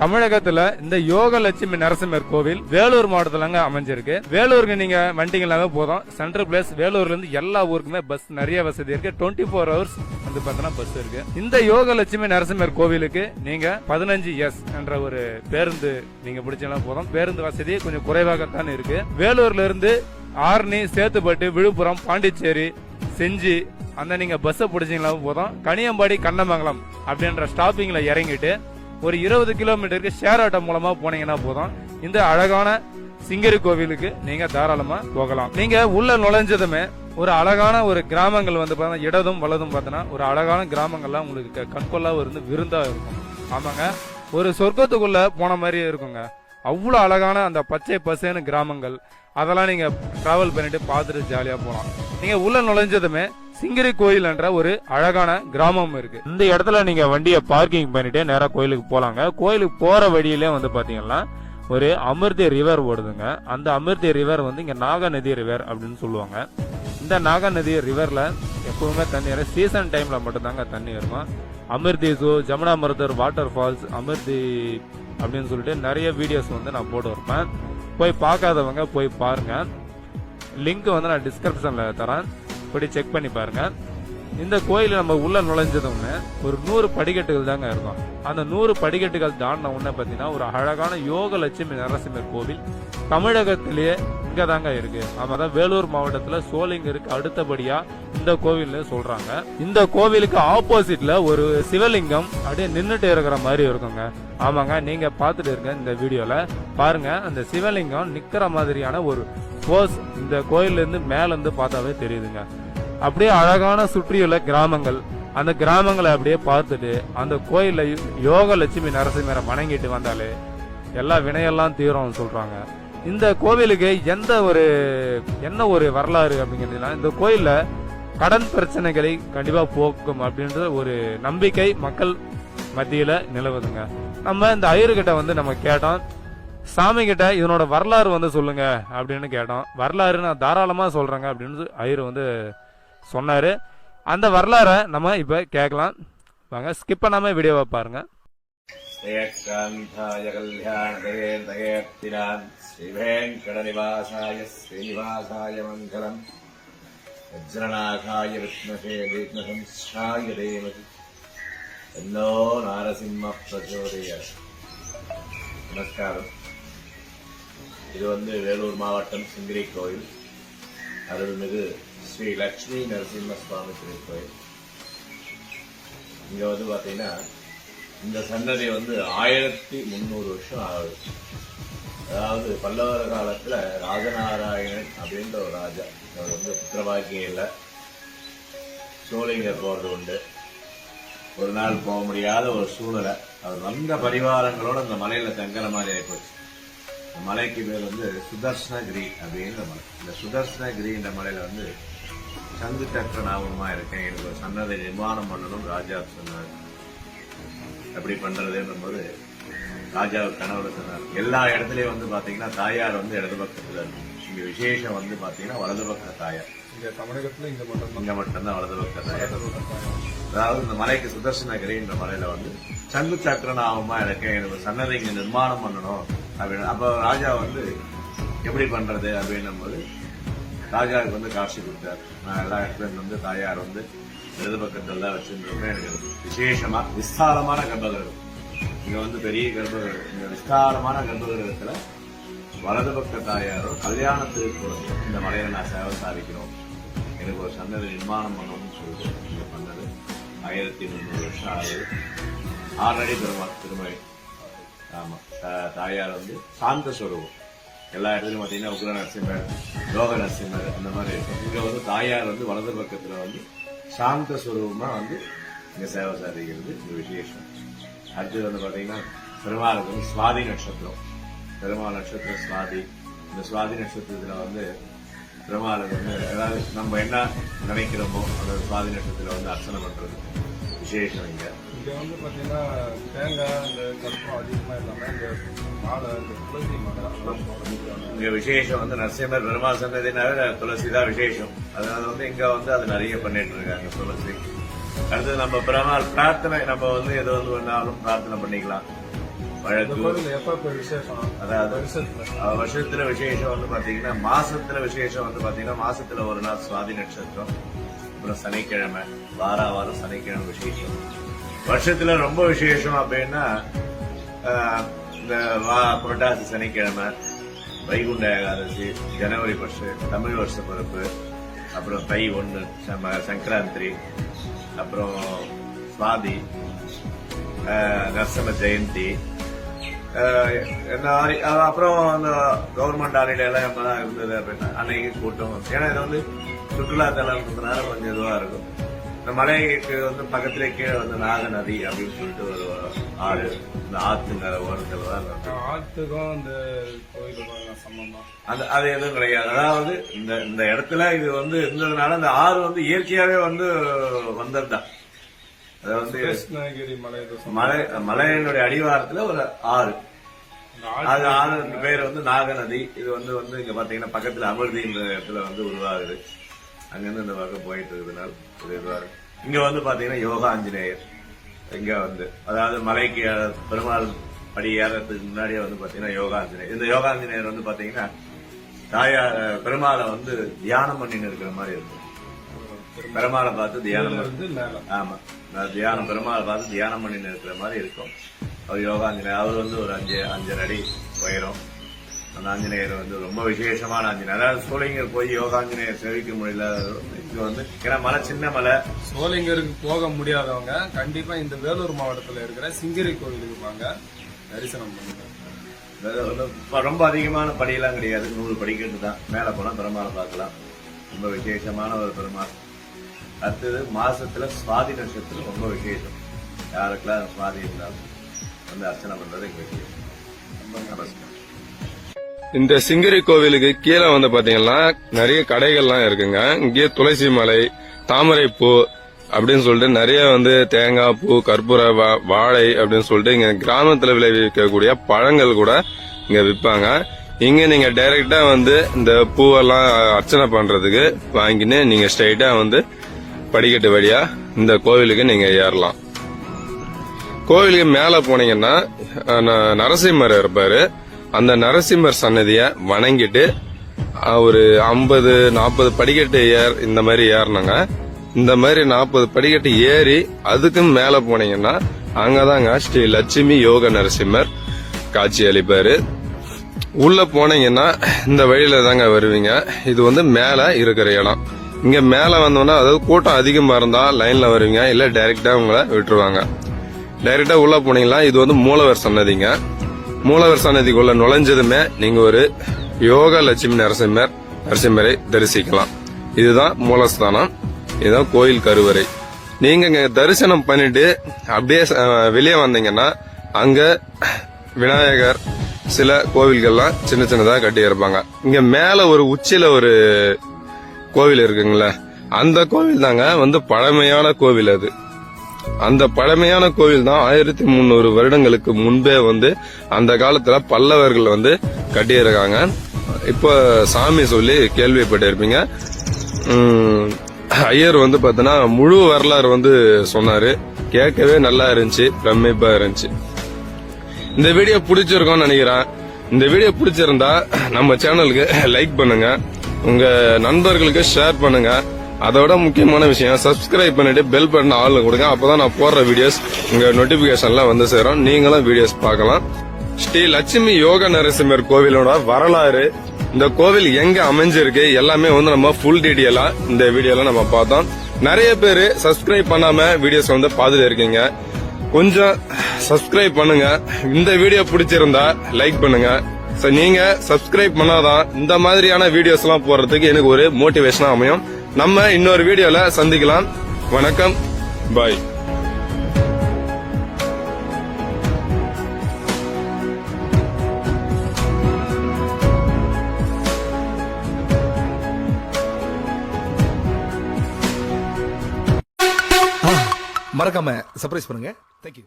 தமிழகத்துல இந்த யோக லட்சுமி நரசிம்மர் கோவில் வேலூர் மாவட்டத்துலங்க அமைஞ்சிருக்கு. வேலூருக்கு நீங்க வண்டிங்களாவே போதும். சென்ட்ரல் பிளேஸ் வேலூர்ல இருந்து எல்லா ஊருக்குமே பஸ் நிறைய வசதி இருக்கு. டுவெண்ட்டி ஃபோர் ஹவர்ஸ் வந்து பார்த்தோன்னா பஸ் இருக்கு. இந்த யோக லட்சுமி நரசிம்மர் கோவிலுக்கு நீங்க பதினஞ்சு எஸ் என்ற ஒரு பேருந்து நீங்க பிடிச்சா போதும். பேருந்து வசதி கொஞ்சம் குறைவாகத்தான் இருக்கு. வேலூர்ல இருந்து ஆரணி சேத்துப்பட்டு விழுப்புரம் பாண்டிச்சேரி செஞ்சி அந்த நீங்க பஸ்ஸை பிடிச்சீங்களா போதும். கனியம்பாடி கண்ணமங்கலம் அப்படின்ற ஸ்டாப்பிங்ல இறங்கிட்டு ஒரு இருபது கிலோமீட்டருக்கு ஷேர் ஆட்டோ மூலமா போனீங்கன்னா போதும். இந்த அழகான சிங்கரி கோவிலுக்கு நீங்க தாராளமா போகலாம். நீங்க உள்ள நுழைஞ்சதுமே ஒரு அழகான ஒரு கிராமங்கள் வந்து பார்த்தா இடதும் வலதும் பார்த்தோன்னா ஒரு அழகான கிராமங்கள்லாம் உங்களுக்கு க- கண்கொள்ளா இருந்து விருந்தா இருக்கும். ஆமாங்க. ஒரு சொர்க்கத்துக்குள்ள போன மாதிரியே இருக்குங்க. அவ்வளோ அழகான அந்த பச்சை பசேன்னு கிராமங்கள். அதெல்லாம் நீங்கள் ட்ராவல் பண்ணிட்டு பார்த்துட்டு ஜாலியாக போகலாம் நீங்கள் உள்ளே நுழைஞ்சதுமே சிங்கிரி கோயில் என்ற ஒரு அழகான கிராமம் இருக்கு. இந்த இடத்துல நீங்க வண்டியை பார்க்கிங் பண்ணிட்டு நேராக கோயிலுக்கு போலாங்க. கோயிலுக்கு போற வழியிலே வந்து பாத்தீங்கன்னா ஒரு அமிர்தி ரிவர் ஓடுதுங்க. அந்த அமிர்தி ரிவர் வந்து இங்க நாகநதி ரிவர் அப்படின்னு சொல்லுவாங்க. இந்த நாகநதி ரிவர்ல எப்பவுமே தண்ணி வரும். சீசன் டைம்ல மட்டும்தாங்க தண்ணி இருக்கும் Amirthi zoo Jamuna Marathur water falls Amirthi அப்படின்னு சொல்லிட்டு நிறைய வீடியோஸ் வந்து நான் போட்டு இருப்பேன் போய் பார்க்காதவங்க போய் பாருங்க. லிங்க் வந்து நான் டிஸ்கிரிப்ஷன்ல தரேன். இப்படி செக் பண்ணி பாருங்க. இந்த கோயில் நம்ம உள்ள நுழைஞ்சதுமே ஒரு நூறு படிக்கட்டுகள் தாங்க இருக்கும். அந்த நூறு படிக்கட்டுகள் தாண்டின உடனே பார்த்தீங்கன்னா ஒரு அழகான யோக லட்சுமி நரசிம்மர் கோவில் தமிழகத்திலேயே இங்க தாங்க இருக்கு தான் வேலூர் மாவட்டத்துல சோளிங்கருக்கு அடுத்தபடியா இந்த கோவில்னு சொல்றாங்க. இந்த கோவிலுக்கு ஆப்போசிட்ல ஒரு சிவலிங்கம் அப்படியே நின்றுட்டு இருக்கிற மாதிரி இருக்குங்க. ஆமாங்க நீங்க பார்த்துட்டு இருங்க இந்த வீடியோல. பாருங்க அந்த சிவலிங்கம் நிக்கிற மாதிரியான ஒரு போஸ் இந்த கோயில்ல இருந்து மேல இருந்து பார்த்தாவே தெரியுதுங்க. அப்படியே அழகான சுற்றியுள்ள கிராமங்கள். அந்த கிராமங்களை அப்படியே பார்த்துட்டு அந்த கோயில்ல யோக லட்சுமி நரசிம்மரை வணங்கிட்டு வந்தாலே எல்லா வினையெல்லாம் தீரும் சொல்றாங்க. இந்த கோவிலுக்கு எந்த ஒரு என்ன ஒரு வரலாறு அப்படிங்கிறதுனா இந்த கோயிலில் கடன் பிரச்சனைகளை கண்டிப்பாக போக்கும் அப்படின்ற ஒரு நம்பிக்கை மக்கள் மத்தியில் நிலவுதுங்க. நம்ம இந்த ஐயர்கிட்ட வந்து நம்ம கேட்டோம். சாமி கிட்ட இதனோட வரலாறு வந்து சொல்லுங்க அப்படின்னு கேட்டோம். வரலாறு நான் தாராளமாக சொல்கிறேங்க அப்படின்னு ஐயர் வந்து சொன்னார். அந்த வரலாறை நம்ம இப்போ கேட்கலாம். வாங்க ஸ்கிப் பண்ணாமல் வீடியோவை பாருங்கள் श्रेयकान्ताय कल्याणदयेर्दयेर्तिरान् श्रीवेङ्कटनिवासाय श्रीनिवासाय मङ्गलम् वज्रनाथाय विष्णुषे विघ्नसंस्थाय देवति तन्नो நாரசிம்ம பிரச்சோதய நமஸ்காரம் இது வந்து வேலூர் மாவட்டம் சிங்கிரி கோயில் அருள்மிகு ஸ்ரீ லட்சுமி நரசிம்ம சுவாமி திருக்கோயில் இங்க வந்து பாத்தீங்கன்னா இந்த சன்னதி வந்து ஆயிரத்தி முந்நூறு வருஷம் ஆகுது. அதாவது பல்லவர் காலத்துல ராஜநாராயணன் அப்படின்ற ஒரு ராஜா. அவர் வந்து புத்திரபாக்கியம் இல்லை சோழிங்கர் போறது உண்டு. ஒரு நாள் போக முடியாத ஒரு சூழலை அவர் வந்த பரிவாரங்களோட அந்த மலையில தங்குற மாதிரி ஆயிப்போச்சு. மலைக்கு பேர் வந்து சுதர்சனகிரி அப்படின்ற மலை. இந்த சுதர்சனகிரின்ற மலையில வந்து சங்கு சக்கர நாமமா இருக்கேன். எனக்கு ஒரு நிர்மாணம் பண்ணணும் ராஜா சொன்னார். எப்படி பண்றதுன்னும் போது ராஜா கனவுல சொன்னார் எல்லா இடத்துலயும் வந்து பாத்தீங்கன்னா தாயார் வந்து இடது பக்கத்துல இருக்கும் இங்க விசேஷம் வந்து பாத்தீங்கன்னா வலது பக்க தாயார். இங்க தமிழகத்துல இங்க மட்டும் இங்க மட்டும்தான் வலது பக்க தாயார். அதாவது இந்த மலைக்கு சுதர்சனகிரின்ற மலையில வந்து சங்கு சக்கர நாமமா இருக்கேன் எனக்கு ஒரு சன்னதை இங்க நிர்மாணம் பண்ணணும் அப்படின்னு. அப்ப ராஜா வந்து எப்படி பண்றது அப்படின்னும் போது ராஜாவுக்கு வந்து காட்சி கொடுத்தார். நான் எல்லா இடத்துலயும் வந்து தாயார் வந்து இடது பக்கத்தில் தான் வச்சிருந்தோமே எனக்கு விசேஷமாக விஸ்தாரமான கர்ப்பகிரகம் இங்கே வந்து பெரிய கர்ப்பகிரகம் இந்த விஸ்தாரமான கர்ப்பகிரகத்தில் வலது பக்க தாயாரோ கல்யாணத்துக்கு கொடுத்து இந்த மலையில நான் சேவை சாதிக்கிறோம். எனக்கு ஒரு சன்னதி நிர்மாணம் பண்ணணும்னு சொல்லிட்டு இங்கே பண்ணது. ஆயிரத்தி முந்நூறு வருஷம் ஆகுது. ஆல்ரெடி பெருமாள் திருமலை. ஆமாம் தாயார் வந்து சாந்த ஸ்வரூபம் எல்லா இடத்துலையும் பார்த்தீங்கன்னா உக்ர நரசிம்மர் லோக நரசிம்மர் அந்த மாதிரி இருக்கும். இங்கே வந்து தாயார் வந்து வலது பக்கத்தில் வந்து சாந்த சுரூபமாக வந்து இங்கே சேவை சாதிக்கிறது இந்த விசேஷம். அடுத்தது வந்து பார்த்தீங்கன்னா பெருமாளுக்கு வந்து சுவாதி நட்சத்திரம். பெருமாள் நட்சத்திரம் சுவாதி. இந்த சுவாதி நட்சத்திரத்தில் வந்து பெருமாளுக்கு வந்து அதாவது நம்ம என்ன நினைக்கிறோமோ அந்த சுவாதி நட்சத்திரத்தில் வந்து அர்ச்சனை பண்ணுறது விசேஷம் இங்கே. இங்க வந்து பாத்தீங்கன்னா தேங்காய் இந்த கற்பம் அதிகமா இல்லாம இந்த மாலை இந்த துளசி மாலை அதெல்லாம் போடுறாங்க இங்க விசேஷம் வந்து நரசிம்மர் பெருமாள் சன்னதினாவே துளசி தான் விசேஷம். அதனால வந்து இங்க வந்து அது நிறைய பண்ணிட்டு இருக்காங்க துளசி. அடுத்தது நம்ம பெருமாள் பிரார்த்தனை நம்ம வந்து எது வந்து வேணாலும் பிரார்த்தனை பண்ணிக்கலாம். வருஷத்துல விசேஷம் வந்து பாத்தீங்கன்னா மாசத்துல விசேஷம் வந்து பாத்தீங்கன்னா மாசத்துல ஒரு நாள் சுவாதி நட்சத்திரம். அப்புறம் சனிக்கிழமை வார வாரம் சனிக்கிழமை விசேஷம். வருஷத்துல ரொம்ப விசேஷம் அப்படின்னா இந்த வா- புரட்டாசி சனிக்கிழமை வைகுண்ட ஏகாதசி ஜனவரி ஃபர்ஸ்ட் தமிழ் வருஷ பிறப்பு அப்புறம் தை ஒன்று சங்கராந்திரி அப்புறம் சுவாதி நரசிம்ம ஜெயந்தி இந்த மாதிரி அப்புறம் அந்த கவர்மெண்ட் ஹாலிடே எல்லாம் எப்பதான் இருந்தது அப்படின்னா அன்னைக்கு கூட்டம். ஏன்னா இது வந்து சுற்றுலா தலம்ன்றதுனால கொஞ்சம் இதுவா இருக்கும். இந்த மலைக்கு வந்து பக்கத்திலே கீழே வந்து நாக நதி அப்படின்னு சொல்லிட்டு ஒரு ஆறு. இந்த ஆத்துங்கிற ஓரத்தில் தான். ஆத்துக்கும் இந்த கோயிலுக்கும் சம்பந்தம். அந்த அது எதுவும் கிடையாது. அதாவது இந்த இந்த இடத்துல இது வந்து இருந்ததுனால இந்த ஆறு வந்து இயற்கையாவே வந்து வந்ததுதான். அது வந்து கிருஷ்ணகிரி மலை. மலை மலையினுடைய அடிவாரத்துல ஒரு ஆறு. அது ஆறு பேர் வந்து நாகநதி. இது வந்து வந்து இங்க பாத்தீங்கன்னா பக்கத்துல அமிர்தின்ற இடத்துல வந்து உருவாகுது. அங்கிருந்து இந்த பக்கம் போயிட்டு இருக்கிறதுனால இது. இங்க வந்து பாத்தீங்கன்னா யோகா ஆஞ்சநேயர். இங்க வந்து அதாவது மலைக்கு பெருமாள் படி ஏறதுக்கு முன்னாடியே வந்து பாத்தீங்கன்னா யோகா ஆஞ்சநேயர். இந்த யோகா ஆஞ்சநேயர் வந்து பாத்தீங்கன்னா தாயார் பெருமாளை வந்து தியானம் பண்ணின்னு இருக்கிற மாதிரி இருக்கும். பெருமாளை பார்த்து தியானம் ஆமா. நான் தியானம் பெருமாளை பார்த்து தியானம் பண்ணின்னு இருக்கிற மாதிரி இருக்கும். அவர் யோகாஞ்சநேயர் அவர் வந்து ஒரு அஞ்சு அஞ்சரை அடி உயரம். அந்த ஆஞ்சநேயர் வந்து ரொம்ப விசேஷமான ஆஞ்சநேயர். அதாவது சோழிங்கர் போய் யோகாஞ்சநேயர் சேவிக்க முடியல இங்க வந்து ஏன்னா மலை சின்ன மலை. சோளிங்கருக்கு போக முடியாதவங்க கண்டிப்பா இந்த வேலூர் மாவட்டத்துல இருக்கிற சிங்கிரி கோவிலுக்கு வாங்க தரிசனம் பண்ணுங்க. ரொம்ப அதிகமான படியெல்லாம் கிடையாது. நூறு படிக்கட்டு தான். மேல போனா பெருமாளை பார்க்கலாம். ரொம்ப விசேஷமான ஒரு பெருமாள். அடுத்தது மாசத்துல சுவாதி நட்சத்திரம் ரொம்ப விசேஷம். யாருக்கெல்லாம் சுவாதி இருந்தாலும் வந்து அர்ச்சனை பண்றது இங்க விசேஷம் ரொம்ப நமஸ்காரம். இந்த சிங்கரி கோவிலுக்கு கீழே வந்து பாத்தீங்கன்னா நிறைய கடைகள்லாம் இருக்குங்க. இங்கே துளசி மலை தாமரை பூ அப்படின்னு சொல்லிட்டு நிறைய வந்து தேங்காய் பூ கற்பூர வாழை அப்படின்னு சொல்லிட்டு இங்க கிராமத்துல விளைவிக்கக்கூடிய பழங்கள் கூட இங்க விற்பாங்க இங்க நீங்க டைரக்டா வந்து இந்த பூவெல்லாம் அர்ச்சனை பண்றதுக்கு வாங்கின்னு நீங்க ஸ்ட்ரைட்டா வந்து படிக்கட்டு வழியா இந்த கோவிலுக்கு நீங்க ஏறலாம். கோவிலுக்கு மேல போனீங்கன்னா நரசிம்மர் இருப்பாரு. அந்த நரசிம்மர் சன்னதிய வணங்கிட்டு ஒரு ஐம்பது நாற்பது படிக்கட்டு ஏர் இந்த மாதிரி ஏறினாங்க. இந்த மாதிரி நாற்பது படிக்கட்டு ஏறி அதுக்கும் மேல போனீங்கன்னா அங்கதாங்க ஸ்ரீ லட்சுமி யோக நரசிம்மர் காட்சி அளிப்பாரு. உள்ள போனீங்கன்னா இந்த வழியில தாங்க வருவீங்க. இது வந்து மேல இருக்கிற இடம். இங்க மேல வந்தோம்னா அதாவது கூட்டம் அதிகமா இருந்தா லைன்ல வருவீங்க இல்ல டைரக்டா உங்களை விட்டுருவாங்க. டைரக்டா உள்ள போனீங்கன்னா இது வந்து மூலவர் சன்னதிங்க மூலவர் சன்னதிக்குள்ள நுழைஞ்சதுமே நீங்க ஒரு யோக லட்சுமி நரசிம்மர் நரசிம்மரை தரிசிக்கலாம். இதுதான் மூலஸ்தானம். இதுதான் கோயில் கருவறை. நீங்க இங்க தரிசனம் பண்ணிட்டு அப்படியே வெளியே வந்தீங்கன்னா அங்க விநாயகர் சில கோவில்கள்லாம் சின்ன சின்னதா கட்டி இருப்பாங்க. இங்க மேல ஒரு உச்சியில ஒரு கோவில் இருக்குங்களே அந்த கோவில் தாங்க வந்து பழமையான கோவில் அது. அந்த பழமையான கோவில் தான் ஆயிரத்தி முந்நூறு வருடங்களுக்கு முன்பே வந்து அந்த காலத்துல பல்லவர்கள் வந்து கட்டியிருக்காங்க. இப்போ சாமி சொல்லி கேள்விப்பட்டிருப்பீங்க. ஐயர் வந்து பாத்தீங்கன்னா முழு வரலாறு வந்து சொன்னாரு. கேட்கவே நல்லா இருந்துச்சு பிரமிப்பா இருந்துச்சு. இந்த வீடியோ பிடிச்சிருக்கும்னு நினைக்கிறேன். இந்த வீடியோ பிடிச்சிருந்தா நம்ம சேனலுக்கு லைக் பண்ணுங்க. உங்க நண்பர்களுக்கு ஷேர் பண்ணுங்க. அதோட முக்கியமான விஷயம் சப்ஸ்கிரைப் பண்ணிட்டு பெல் பட்டன் ஆள் கொடுங்க. அப்பதான் நான் போடுற வீடியோஸ் உங்க நோட்டிபிகேஷன்ல வந்து சேரும். நீங்களும் வீடியோஸ் பார்க்கலாம். ஸ்ரீ லட்சுமி யோக நரசிம்மர் கோவிலோட வரலாறு இந்த கோவில் எங்க அமைஞ்சிருக்கு எல்லாமே வந்து நம்ம ஃபுல் டீட்டெயிலா இந்த வீடியோல நம்ம பார்த்தோம். நிறைய பேர் சப்ஸ்கிரைப் பண்ணாம வீடியோஸ் வந்து பார்த்துட்டு இருக்கீங்க. கொஞ்சம் சப்ஸ்கிரைப் பண்ணுங்க. இந்த வீடியோ பிடிச்சிருந்தா லைக் பண்ணுங்க. ஸோ நீங்க சப்ஸ்கிரைப் பண்ணாதான் இந்த மாதிரியான வீடியோஸ் எல்லாம் போடுறதுக்கு எனக்கு ஒரு மோட்டிவேஷனா அமையும். நம்ம இன்னொரு வீடியோல சந்திக்கலாம். வணக்கம். பாய் மறக்காம சர்ப்ரைஸ் பண்ணுங்க. தேங்க்யூ